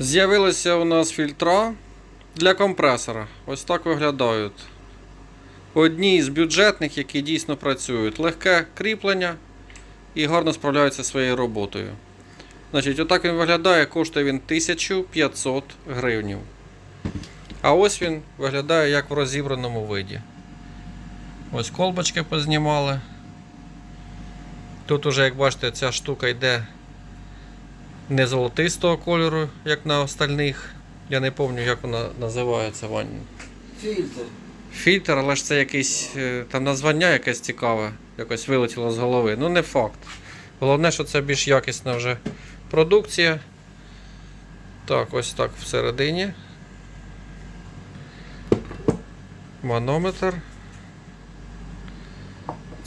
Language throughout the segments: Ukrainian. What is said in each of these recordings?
З'явилися у нас фільтра для компресора. Ось так виглядають. Одні з бюджетних, які дійсно працюють. Легке кріплення і гарно справляються своєю роботою. Значить, отак він виглядає, коштує він 1500 гривнів. А ось він виглядає як в розібраному виді. Ось колбочки познімали. Тут уже, як бачите, ця штука йде не золотистого кольору, як на остальних. Я не пам'ятаю, як вона називається Вань. Фільтр. Фільтр, але ж це якийсь е, там названня якесь цікаве, якось вилетіло з голови. Ну, не факт. Головне, що це більш якісна вже продукція. Так, ось так всередині. Манометр.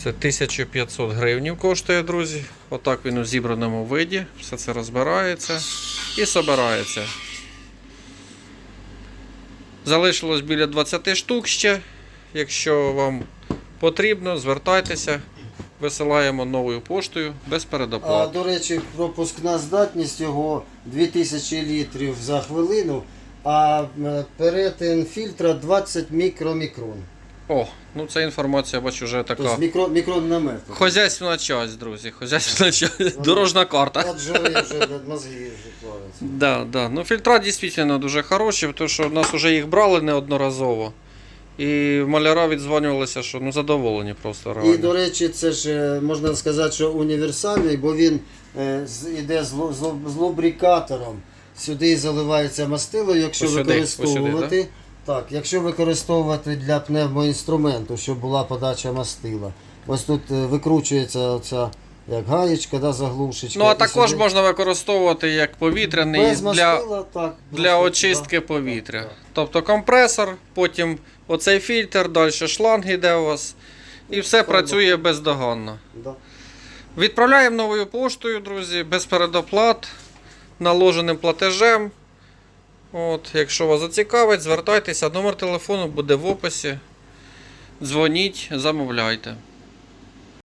Це 1500 гривнів коштує, друзі. Отак він у зібраному виді. Все це розбирається і собирається. Залишилось біля 20 штук ще. Якщо вам потрібно, звертайтеся. Висилаємо новою поштою без А, до речі, пропускна здатність його 2000 літрів за хвилину, а перетин фільтра 20 мікромікрон. О, ну ця інформація, бачу, вже така. Тобто мікро, мікрон на метр. Хозяйственна часть, друзі. Хозяйственна часть. Дорожна карта. От вже мозги вже плавляться. Да, да. Ну, фільтра дійсно дуже хороші, тому що в нас вже їх брали неодноразово. І маляра відзванювалися, що ну задоволені просто І, до речі, це ж е, можна сказати, що універсальний, бо він е, з- іде з, лу- з, лу- з лубрикатором. Сюди заливається мастило, якщо Ось сюди, використовувати. ось сюди, Так, якщо використовувати для пневмоінструменту, щоб була подача мастила. Ось тут е, викручується оця як гаєчка, да, заглушечка. Ну, а також сюди- можна використовувати як повітряний Без для, так, для очистки да. повітря. Так, Тобто компресор, потім оцей фільтр, далі шланг йде у вас. І все Форма. працює бездоганно. Да. Відправляємо новою поштою, друзі, без передоплат, наложеним платежем. От, якщо вас зацікавить, звертайтеся, номер телефону буде в описі. Дзвоніть, замовляйте.